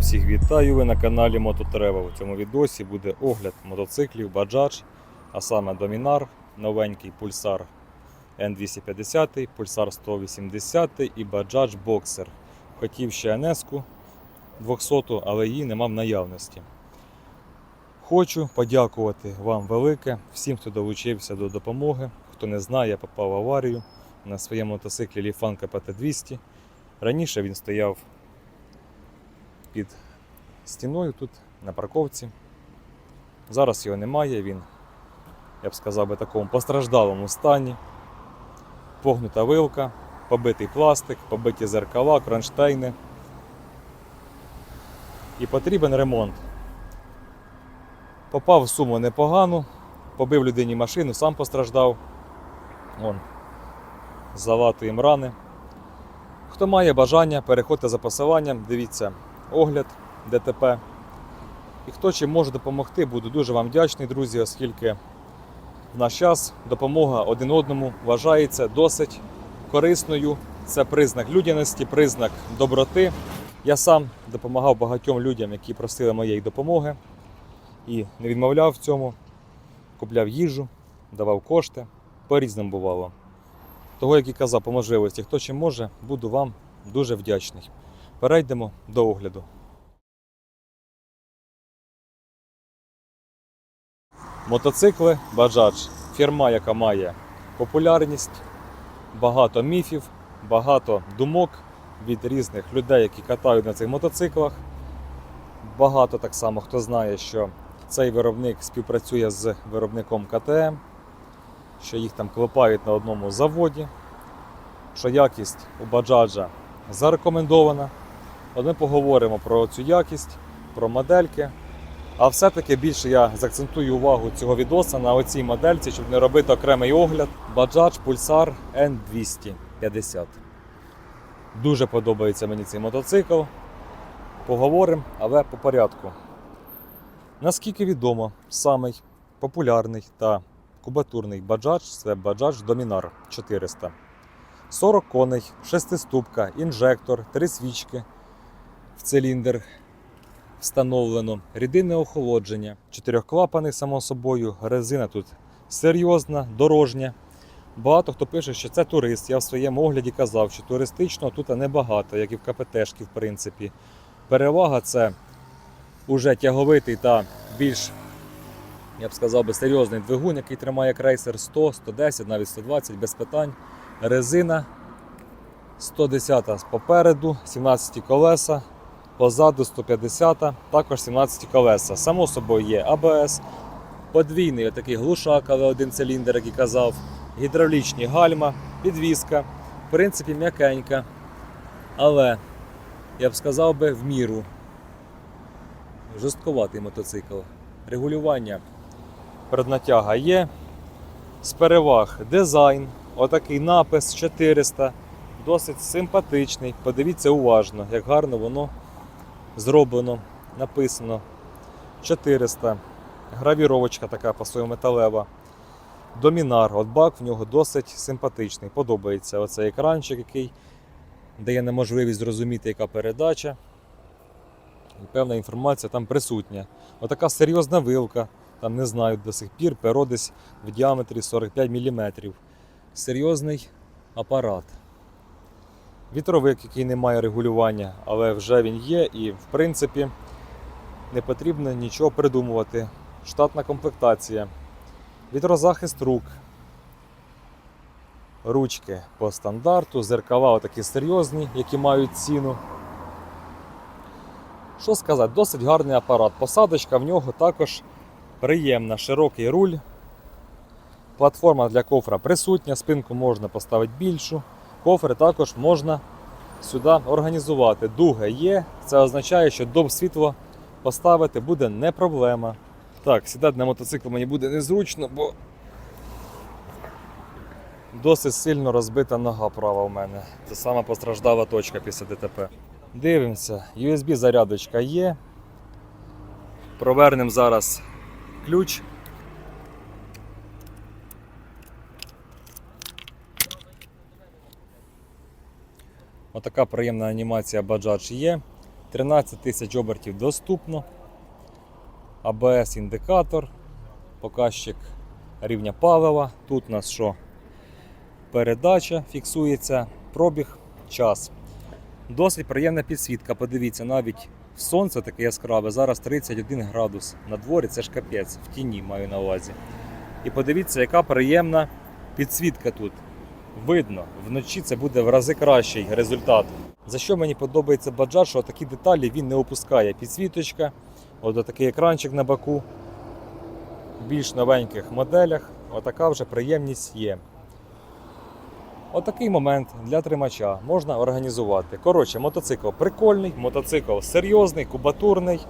всіх вітаю! Ви на каналі Мототрева. У цьому відосі буде огляд мотоциклів Bajaj, а саме Dominar, новенький Pulsar N250, Pulsar 180 і Bajaj Boxer. Хотів ще NS 200, але її нема в наявності. Хочу подякувати вам велике, всім, хто долучився до допомоги. Хто не знає, я попав в аварію на своєму мотоциклі Ліфанка ПТ200. Раніше він стояв під стіною тут на парковці. Зараз його немає, він, я б сказав, би, такому постраждалому стані. Погнута вилка, побитий пластик, побиті зеркала, кронштейни. І потрібен ремонт. Попав в суму непогану, побив людині машину, сам постраждав. Вон, залатуємо рани. Хто має бажання, переходьте за посиланням, дивіться огляд ДТП. І хто чим може допомогти, буду дуже вам вдячний, друзі, оскільки в наш час допомога один одному вважається досить корисною. Це признак людяності, признак доброти. Я сам допомагав багатьом людям, які просили моєї допомоги, і не відмовляв в цьому, купляв їжу, давав кошти. По-різному бувало. Того, як і казав, по можливості, хто чим може, буду вам дуже вдячний. Перейдемо до огляду. Мотоцикли Bajaj. Фірма, яка має популярність, багато міфів, багато думок від різних людей, які катають на цих мотоциклах. Багато так само хто знає, що цей виробник співпрацює з виробником КТМ, що їх там клепають на одному заводі, що якість у Баджаджа зарекомендована. Ми поговоримо про цю якість, про модельки. А все-таки більше я заакцентую увагу цього відоса на оцій модельці, щоб не робити окремий огляд. Bajaj Pulsar N250. Дуже подобається мені цей мотоцикл. Поговоримо, але по порядку. Наскільки відомо, самий популярний та кубатурний Bajaj це Bajaj Dominar 400. 40 коней, шестиступка, інжектор, три свічки в циліндр встановлено, рідинне охолодження, чотирьохклапаний, само собою, резина тут серйозна, дорожня. Багато хто пише, що це турист. Я в своєму огляді казав, що туристичного тут небагато, як і в КПТшки, в принципі. Перевага це уже тяговитий та більш, я б сказав би, серйозний двигун, який тримає крейсер 100, 110, навіть 120 без питань. Резина 110 попереду, 17 колеса, позаду 150, також 17 колеса. Само собою є АБС, подвійний отакий глушак, але один циліндр, як і казав, гідравлічні гальма, підвіска, в принципі, м'якенька. Але я б сказав би в міру. Жорстковатий мотоцикл. Регулювання переднатяга є. З переваг дизайн, отакий напис 400, досить симпатичний. Подивіться уважно, як гарно воно зроблено, написано 400. Гравіровочка така металева. Домінар, от бак в нього досить симпатичний. Подобається оцей екранчик, який дає неможливість зрозуміти, яка передача. І певна інформація там присутня. Отака серйозна вилка, там не знаю до сих пір, перо десь в діаметрі 45 мм. Серйозний апарат. Вітровик, який не має регулювання, але вже він є, і в принципі не потрібно нічого придумувати. Штатна комплектація. Вітрозахист рук. Ручки по стандарту, зеркала такі серйозні, які мають ціну. Що сказати, досить гарний апарат. Посадочка в нього також приємна, широкий руль. Платформа для кофра присутня, спинку можна поставити більшу. Кофри також можна сюди організувати. Дуги є, це означає, що дом світло поставити буде не проблема. Так, сідати на мотоцикл мені буде незручно, бо досить сильно розбита нога права в мене. Це сама постраждала точка після ДТП. Дивимося, USB зарядочка є. Провернемо зараз ключ. Отака приємна анімація Bajaj є. 13 тисяч обертів доступно. АБС індикатор, показчик рівня палива. Тут у нас що? Передача фіксується, пробіг, час. Досить приємна підсвітка. Подивіться, навіть сонце таке яскраве, зараз 31 градус. На дворі це ж капець, в тіні маю на увазі. І подивіться, яка приємна підсвітка тут. Видно, вночі це буде в рази кращий результат. За що мені подобається баджат, що такі деталі він не опускає. Підсвіточка, от такий екранчик на боку. В більш новеньких моделях отака вже приємність є. Отакий момент для тримача можна організувати. Коротше, мотоцикл прикольний, мотоцикл серйозний, кубатурний,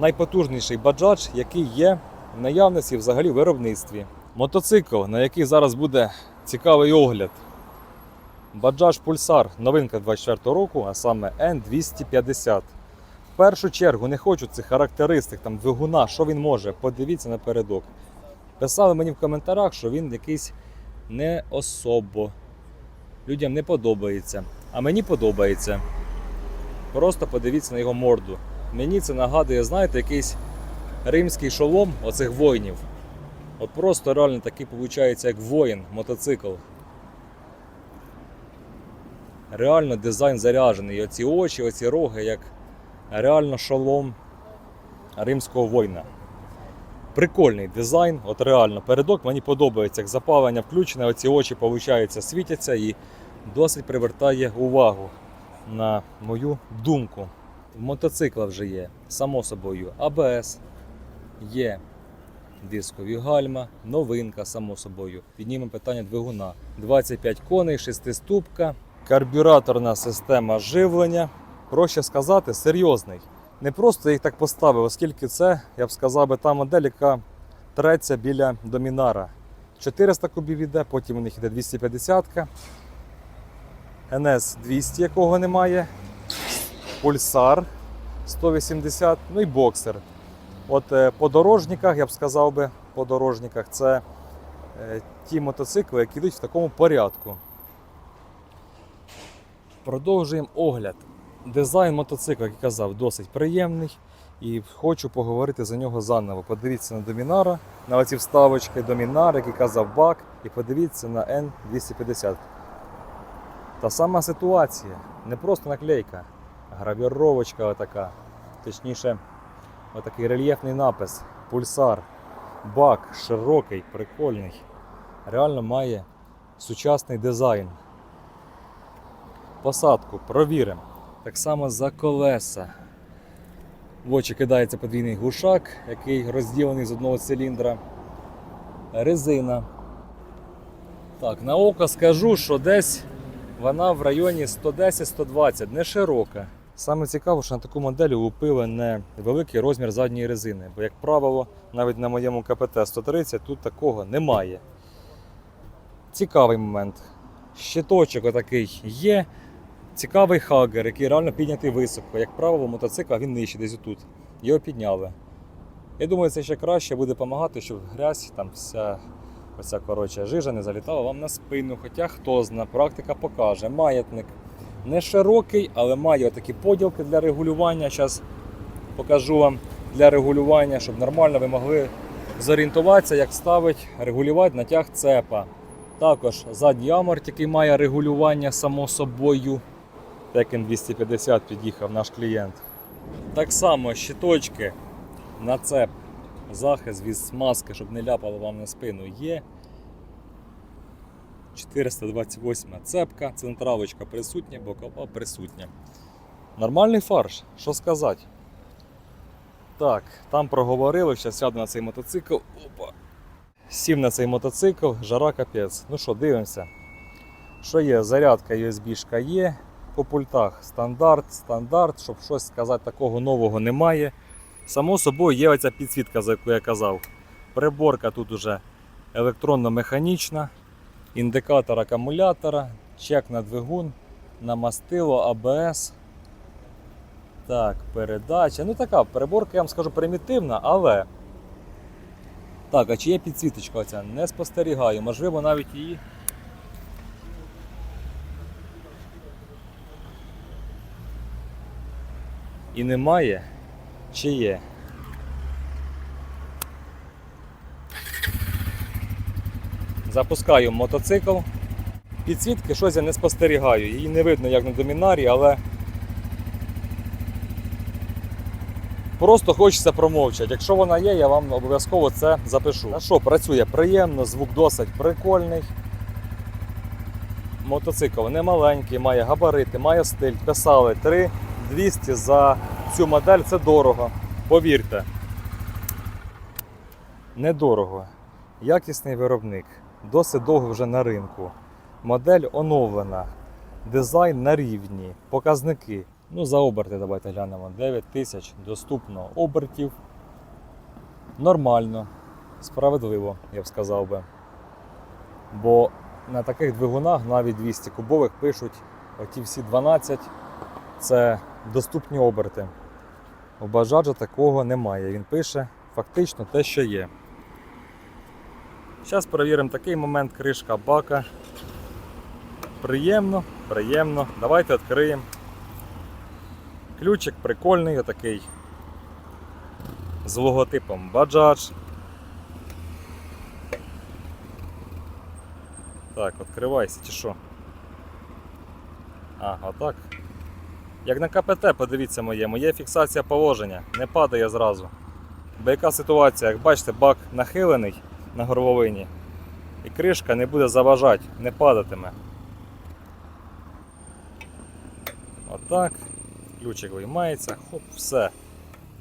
найпотужніший баджач, який є в наявності взагалі виробництві. Мотоцикл, на який зараз буде цікавий огляд. Баджаж Pulsar, новинка 24 року, а саме N250. В першу чергу не хочу цих характеристик, там двигуна, що він може. Подивіться напередок. Писали мені в коментарях, що він якийсь не особо. Людям не подобається. А мені подобається. Просто подивіться на його морду. Мені це нагадує, знаєте, якийсь римський шолом оцих воїнів. От просто реально такий виходить, як воїн, мотоцикл. Реально дизайн заряджений. Оці очі, оці роги, як реально шолом римського воїна. Прикольний дизайн, от реально. Передок мені подобається, як запалення включене, оці очі виходить, світяться і досить привертає увагу на мою думку. В мотоцикла вже є, само собою, АБС, є дискові гальма, новинка, само собою. Піднімемо питання двигуна. 25 коней, 6 ступка, карбюраторна система живлення. Проще сказати, серйозний. Не просто їх так поставив, оскільки це, я б сказав, би, та модель, яка треться біля домінара. 400 кубів іде, потім у них іде 250 НС 200, якого немає. Пульсар 180, ну і боксер. От е, по дорожниках, я б сказав би, по дорожниках це е, ті мотоцикли, які йдуть в такому порядку. Продовжуємо огляд. Дизайн мотоцикла, як я казав, досить приємний. І хочу поговорити за нього заново. Подивіться на домінара, на оці вставочки домінар, який казав бак, і подивіться на N250. Та сама ситуація, не просто наклейка, гравіровочка отака. Точніше, отакий рельєфний напис, пульсар, бак широкий, прикольний. Реально має сучасний дизайн. Посадку провіримо. Так само за колеса. В очі кидається подвійний глушак, який розділений з одного циліндра. Резина. Так, на око скажу, що десь вона в районі 110-120, не широка. Саме цікаво, що на таку модель лупили не великий розмір задньої резини, бо, як правило, навіть на моєму КПТ 130 тут такого немає. Цікавий момент. Щиточок отакий є. Цікавий хагер, який реально піднятий високо. Як правило, мотоцикл він нижче десь тут. Його підняли. Я думаю, це ще краще буде допомагати, щоб грязь, там вся оця коротше, жижа не залітала вам на спину. Хоча хто зна, практика покаже. Маятник не широкий, але має такі поділки для регулювання. Зараз покажу вам для регулювання, щоб нормально ви могли зорієнтуватися, як ставить, регулювати натяг цепа. Також задній аморт, який має регулювання само собою. Tekken 250 під'їхав наш клієнт. Так само щиточки на цеп, захист від смазки, щоб не ляпало вам на спину, є. 428 цепка, центравочка присутня, бокова присутня. Нормальний фарш, що сказати. Так, там проговорили, зараз сяду на цей мотоцикл. Опа. Сів на цей мотоцикл, жара капець. Ну що, дивимося. Що є? Зарядка USB-шка є. По пультах стандарт, стандарт, щоб щось сказати такого нового немає. Само собою є оця підсвітка, за яку я казав. Приборка тут уже електронно-механічна, індикатор акумулятора, чек на двигун, на мастило, АБС. Так, передача. Ну така переборка, я вам скажу, примітивна, але. Так, а чи є підсвіточка оця? Не спостерігаю. Можливо, навіть її. і немає, чи є. Запускаю мотоцикл. Підсвітки щось я не спостерігаю. Її не видно як на домінарі, але просто хочеться промовчати. Якщо вона є, я вам обов'язково це запишу. А що, працює приємно, звук досить прикольний. Мотоцикл не маленький, має габарити, має стиль. Писали 3200 за цю модель це дорого. Повірте. Недорого. Якісний виробник. Досить довго вже на ринку. Модель оновлена. Дизайн на рівні. Показники. Ну, за оберти давайте глянемо. 9 тисяч доступно обертів. Нормально. Справедливо, я б сказав би. Бо на таких двигунах навіть 200 кубових пишуть оті всі 12 це доступні оберти. У Бажаджа такого немає. Він пише фактично те, що є. Зараз перевіримо такий момент кришка бака. Приємно, приємно. Давайте відкриємо. Ключик прикольний, отакий. З логотипом Bajaj. Так, відкривайся чи що? А, отак. Як на КПТ, подивіться моє, моє фіксація положення, не падає зразу. Бо яка ситуація, як бачите, бак нахилений на горловині, і кришка не буде заважати, не падатиме. Отак. Ключик виймається, хоп, все.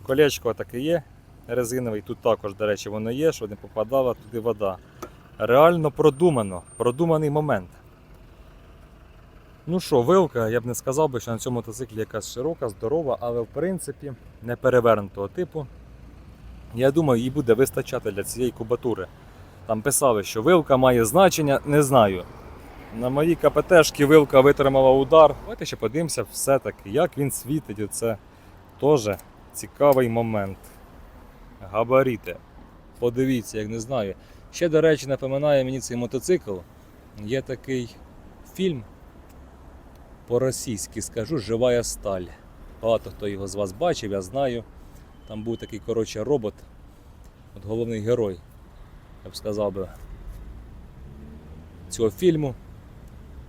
Колечко таке є, резиновий, тут також, до речі, воно є, щоб не попадала туди вода. Реально продумано, продуманий момент. Ну що, вилка, я б не сказав би, що на цьому мотоциклі якась широка, здорова, але в принципі не перевернутого типу. Я думаю, їй буде вистачати для цієї кубатури. Там писали, що вилка має значення, не знаю. На моїй КПТшки вилка витримала удар. Давайте ще подивимося все-таки, як він світить. Оце теж цікавий момент. Габаріти. Подивіться, як не знаю. Ще, до речі, напоминає мені цей мотоцикл. Є такий фільм по-російськи скажу Живая сталь. Багато хто його з вас бачив, я знаю. Там був такий коротше робот. От головний герой, я б сказав би, цього фільму.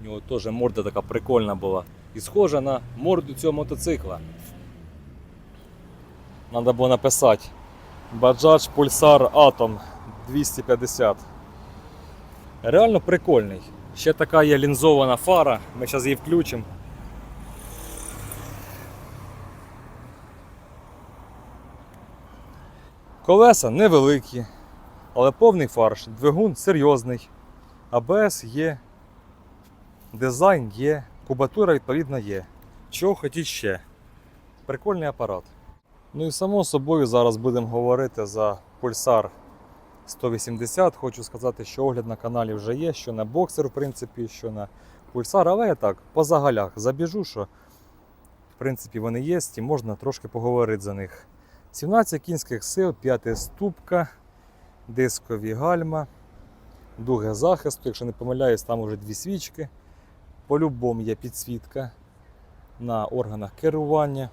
У нього теж морда така прикольна була. І схожа на морду цього мотоцикла. Треба було написати Bajaj Pulsar Atom 250. Реально прикольний. Ще така є лінзована фара, ми зараз її включимо. Колеса невеликі, але повний фарш. Двигун серйозний. АБС є, дизайн є, кубатура відповідно є. Чого хотіть ще? Прикольний апарат. Ну і само собою зараз будемо говорити за пульсар 180. Хочу сказати, що огляд на каналі вже є, що на боксер, в принципі, що на пульсар, але я так, по загалях забіжу, що в принципі вони є і можна трошки поговорити за них. 17 кінських сил, 5 ступка, дискові гальма, дуги захисту, якщо не помиляюсь, там вже дві свічки. По-любому є підсвітка на органах керування,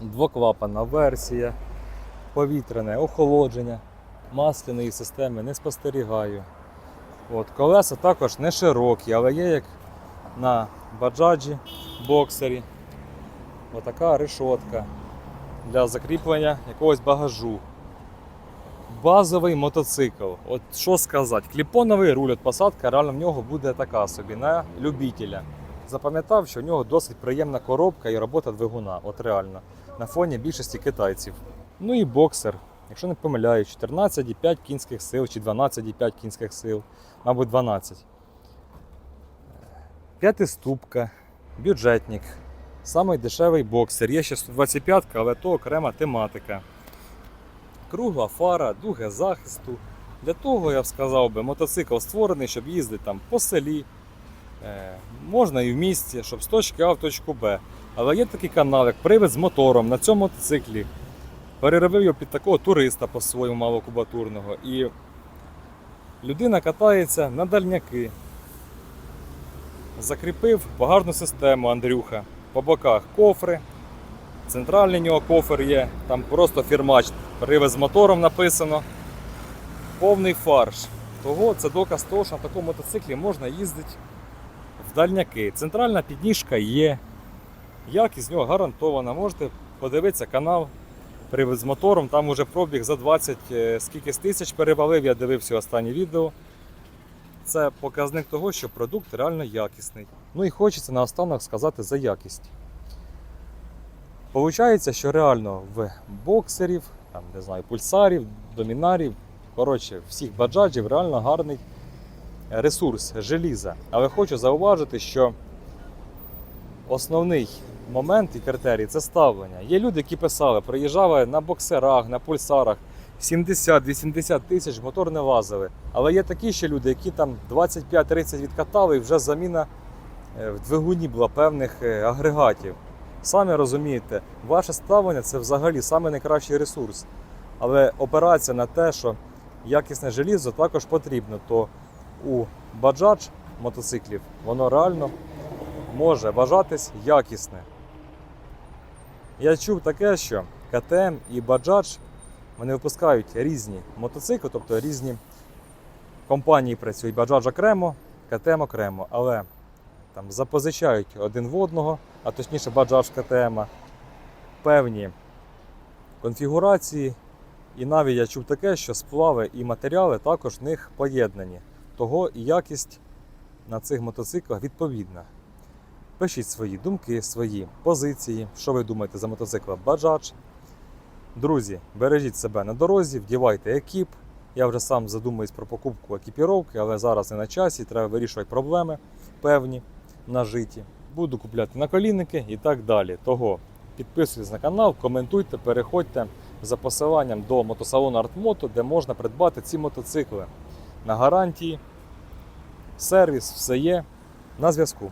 двоклапана версія, повітряне охолодження, масляної системи не спостерігаю. От, колеса також не широкі, але є як на баджаджі боксері. Отака решотка для закріплення якогось багажу. Базовий мотоцикл. От що сказати, кліпоновий руль от посадка реально в нього буде така собі на любителя. Запам'ятав, що в нього досить приємна коробка і робота двигуна. От реально. На фоні більшості китайців. Ну і боксер. Якщо не помиляюсь, 14,5 кінських сил чи 12,5 кінських сил, мабуть, 12. П'ятиступка, бюджетник. Самий дешевий боксер. Є ще 125, але то окрема тематика. Кругла фара, дуги захисту. Для того, я б сказав би, мотоцикл створений, щоб їздити там по селі. Е, можна і в місті, щоб з точки А в точку Б. Але є такий канал, як привид з мотором на цьому мотоциклі. Переробив його під такого туриста по-своєму малокубатурного. І людина катається на дальняки. Закріпив багажну систему Андрюха. По боках кофри, Центральний нього кофер є, там просто фірмач, привез з мотором написано. Повний фарш. Того це доказ того, що на такому мотоциклі можна їздити в дальняки. Центральна підніжка є. Якість з нього гарантована. Можете подивитися канал привез з мотором. Там уже пробіг за 20 е, скількись тисяч перевалив. Я дивився останнє відео. Це показник того, що продукт реально якісний. Ну і хочеться наостанок сказати за якість. Получається, що реально в боксерів, там, не знаю, пульсарів, домінарів, коротше, всіх баджаджів реально гарний ресурс желіза. Але хочу зауважити, що основний момент і критерій це ставлення. Є люди, які писали, приїжджали на боксерах, на пульсарах 70-80 тисяч, мотор не лазили. Але є такі ще люди, які там 25-30 відкатали і вже заміна е, в двигуні була певних е, агрегатів. Самі розумієте, ваше ставлення це взагалі саме найкращий ресурс. Але операція на те, що якісне желізо також потрібно, то у баджадж мотоциклів воно реально може вважатись якісне. Я чув таке, що КТМ і Bajaj вони випускають різні мотоцикли, тобто різні компанії працюють. Bajaj окремо, КТМ окремо, але там запозичають один в одного, а точніше Bajaj КТМ, певні конфігурації. І навіть я чув таке, що сплави і матеріали також в них поєднані. Того і якість на цих мотоциклах відповідна. Пишіть свої думки, свої позиції, що ви думаєте за мотоцикла Bajaj. Друзі, бережіть себе на дорозі, вдівайте екіп. Я вже сам задумуюсь про покупку екіпіровки, але зараз не на часі, треба вирішувати проблеми певні на житті. Буду купляти наколінники і так далі. Того підписуйтесь на канал, коментуйте, переходьте за посиланням до мотосалону Артмото, де можна придбати ці мотоцикли на гарантії. Сервіс все є на зв'язку.